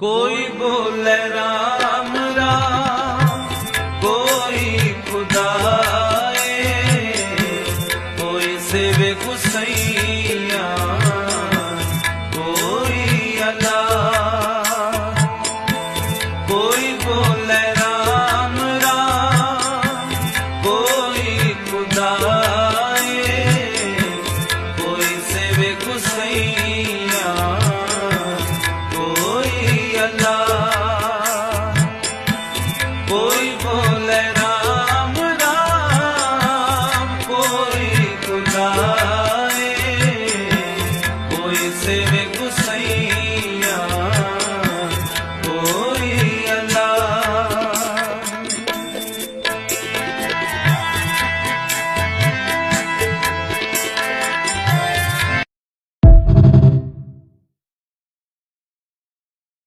ਕੋਈ ਬੋਲੇ ਰਾਮ ਰਾਮ, ਕੋਈ ਖੁਦਾਏ, ਕੋਈ ਸੇਵੇ ਹੁਸੈਇਆ ਕੋਈ ਅਲਾ ਕੋਈ ਬੋਲੇ ਰਾਮ ਰਾਮ, ਕੋਈ ਖੁਦਾਏ, ਕੋਈ ਸੇਵੇ ਹੁਸੈਇਆ कोई तुलाए कोई से